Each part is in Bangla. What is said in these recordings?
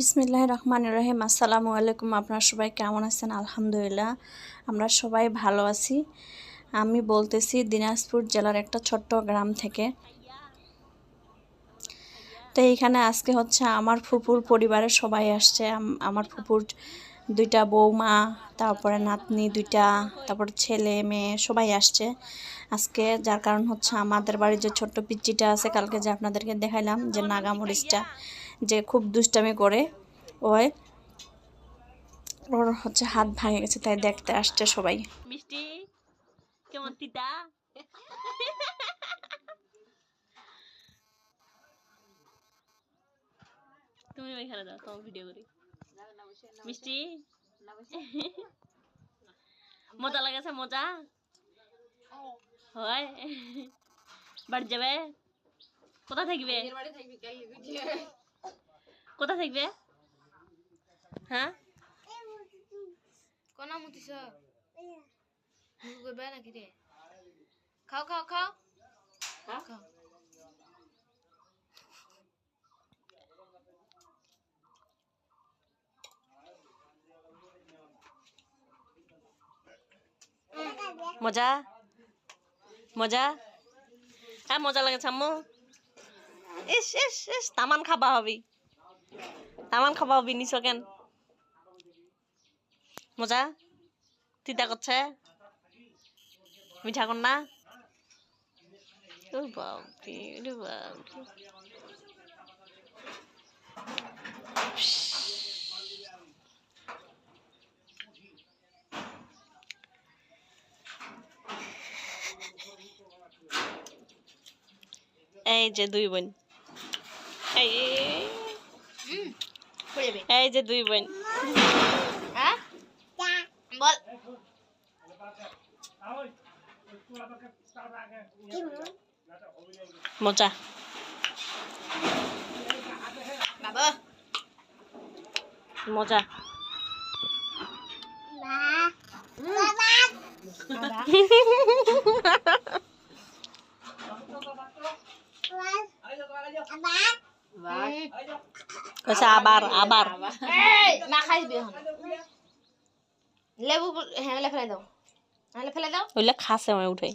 বিসমিল্লাহ রহমান রহিম। আসসালামু আলাইকুম, আপনারা সবাই কেমন আছেন? আলহামদুলিল্লাহ, আমরা সবাই ভালো আছি। আমি বলতেছি, দিনাজপুর জেলার একটা ছোট্ট গ্রাম থেকে। তো এইখানে আজকে হচ্ছে আমার ফুপুর পরিবারের সবাই আসছে। আমার ফুপুর দুইটা বৌমা, তারপরে নাতনি দুইটা, তারপর ছেলে, মেয়ে, সবাই আসছে। আজকে যার কারণ হচ্ছে আমাদের বাড়ির যে ছোট্ট পিচ্চিটা আছে, কালকে যে আপনাদেরকে দেখাইলাম যে নাগামরিচটা যে খুব দুষ্টামি করে, ওই ওর হচ্ছে হাত ভাঙে গেছে, তাই দেখতে আসছে সবাই। মিষ্টি, কেমন তিতা? তুমি ওইখানে দাও তোমার ভিডিও করি। মিষ্টি? মজা লাগাছে, মজা? হয়। বাড়ি যাবে? কোথা থাকবে? কোথা থাকবে? হ্যাঁ? কোনা মুতিছ করবে নাকি রে? খাও খাও খাও। খাও। মজা? মজা? হ্যাঁ মজা লাগে আম্মু। ইস ইস ইস তামান খাবা হবি। তামান খাবা হবি নিছ কেন? মজা? তিতা করছে? মিঠা কর না এই যে দুই বোন। এই। এই যে দুই বোন হ্যাঁ বল মজা বাবা মজা কইছে আবার আবার। এই না খাইবি এখন। লেবু হ্যাঁ লে ফেলে দাও। হ্যাঁ ফেলে দাও। ওইলে খাসে আমি উঠাই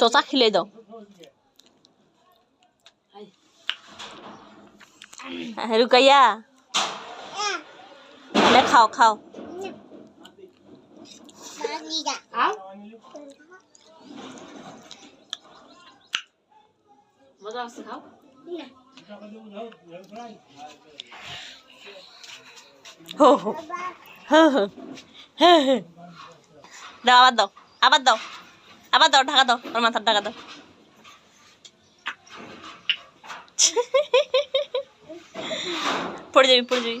চোচা খিলে দাও। হ্যাঁ, রুকাইয়া লে খাও খাও আও মজা আছে খাও হো হো হো হো হো হো। দাও আবার দাও আবার দাও আবার দাও ঢাকা দাও। ওর মাথার ঢাকা দাও। পড়ে যাবি পড়ে যাবি।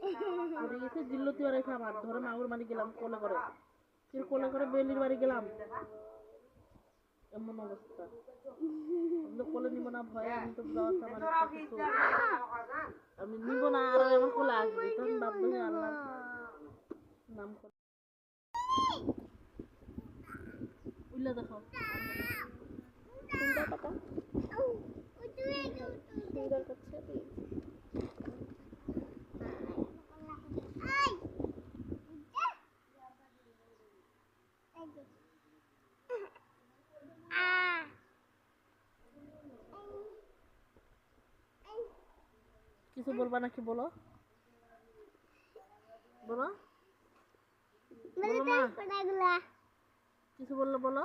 পড়ে গেছে জিল্লতি বাড়ি খাবার ধরে মাগুর বাড়ি গেলাম কোলে করে। কোলে করে বেলির বাড়ি গেলাম। এমন অবস্থা। আমি কোলে নিব না ভয়ে আমি তো মানে আমি নিব না আর আমার কোলে আসবে তখন বাধ্য হয়ে আল্লাহ নাম করে। উল্লা দেখো সুন্দর কথা সুন্দর করছে কিছু বলবা নাকি বলো? বলো? বলো মা। কিছু বলল বলো।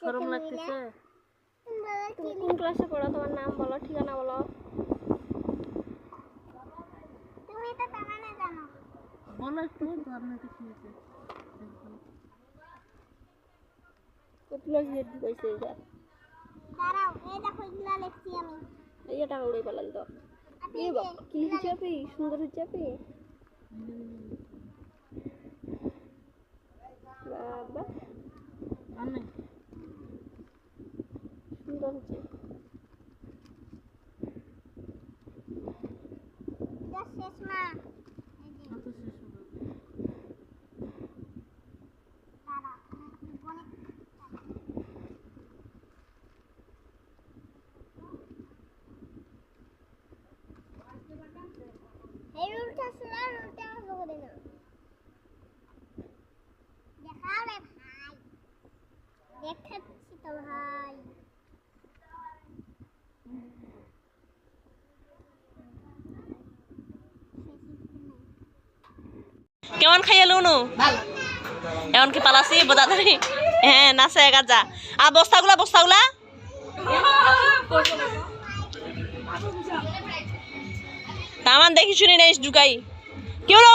শরম লাগতেছে? কোন ক্লাসে তোমার নাম বলো ঠিকানা বলো। তুমি তো কি এটা দাঁড়াও এই দেখো আমি। এই টাকা উড়ে পালাল তো। কি হিসাবে? সুন্দর হিসাবে বাবা আনে সুন্দর হচ্ছে এটা শেষ না কত শেষ হবে দাঁড়াও গণিত এই রুলটা শুনা রুলটা অঙ্ক করে নাও দেখাও রে ভাই দেখাচ্ছি তো ভাই কেমন খাইয়ে লুনু? এমন কি পালাসি? বোঝা ধরি। হ্যাঁ নাচে একা যা। আর বস্তাগুলা বস্তাগুলা তামান দেখি শুনি নেই ঢুকাই। কি হলো?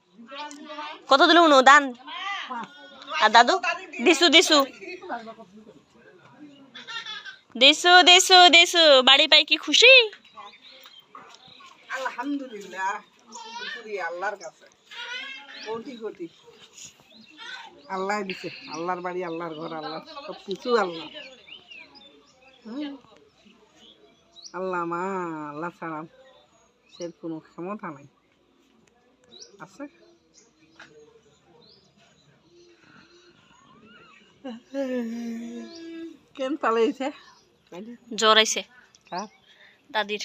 কত দিল দান। আর দাদু? দিছু দিছু দিছু দিছু দিছু বাড়ি পাই কি খুশি? আল্লাহর আল্লাহ আল্লাহর বাড়ি, আল্লাহর ঘর, আল্লাহ আল্লাহ। মা, আল্লাহ ছাড়া সে কোনো ক্ষমতা নাই। আছে? কেন পালাইছে? জ্বর আইছে। দাদির।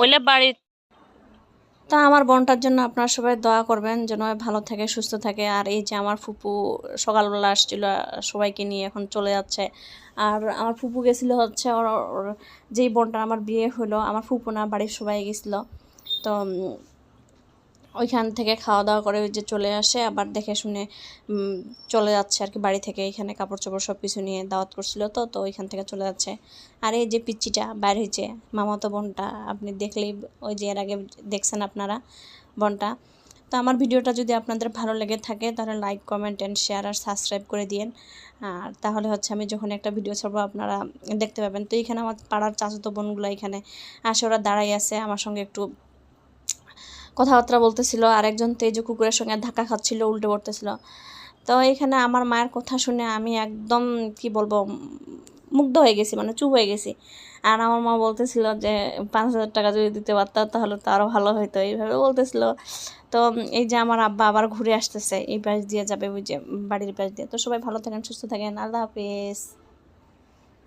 ওইলে বাড়ি তা আমার বোনটার জন্য আপনারা সবাই দোয়া করবেন যেন ভালো থাকে, সুস্থ থাকে। আর এই যে আমার ফুপু সকালবেলা আসছিল, সবাইকে নিয়ে এখন চলে যাচ্ছে। আর আমার ফুপু গেছিল হচ্ছে ওর যেই বোনটার আমার বিয়ে হলো, আমার ফুপু না, বাড়ির সবাই গেছিল। তো ওইখান থেকে খাওয়া দাওয়া করে যে চলে আসে, আবার দেখে শুনে চলে যাচ্ছে আর কি বাড়ি থেকে। এখানে কাপড় চোপড় সব কিছু নিয়ে দাওয়াত করছিল তো তো ওইখান থেকে চলে যাচ্ছে। আর এই যে পিচ্চিটা বাইর হয়েছে, মামাতো বোনটা, আপনি দেখলেই ওই যে এর আগে দেখছেন আপনারা বোনটা। তো আমার ভিডিওটা যদি আপনাদের ভালো লেগে থাকে, তাহলে লাইক কমেন্ট অ্যান্ড শেয়ার আর সাবস্ক্রাইব করে দিন আর তাহলে হচ্ছে আমি যখন একটা ভিডিও ছাড়বো, আপনারা দেখতে পাবেন। তো এখানে আমার পাড়ার চাচাতো বোনগুলো এখানে আসে, ওরা দাঁড়াই আছে। আমার সঙ্গে একটু কথাবার্তা বলতেছিল আর একজন তো এই যে কুকুরের সঙ্গে ধাক্কা খাচ্ছিল, উল্টে পড়তেছিল। তো এখানে আমার মায়ের কথা শুনে আমি একদম, কি বলব, মুগ্ধ হয়ে গেছি মানে চুপ হয়ে গেছি। আর আমার মা বলতেছিল যে, পাঁচ হাজার টাকা যদি দিতে পারতাম, তাহলে তো আরও ভালো হতো এইভাবে বলতেছিল। তো এই যে আমার আব্বা আবার ঘুরে আসতেছে, এই পাশ দিয়ে যাবে ওই যে বাড়ির পাশ দিয়ে। তো সবাই ভালো থাকেন, সুস্থ থাকেন, আল্লাহ হাফিজ।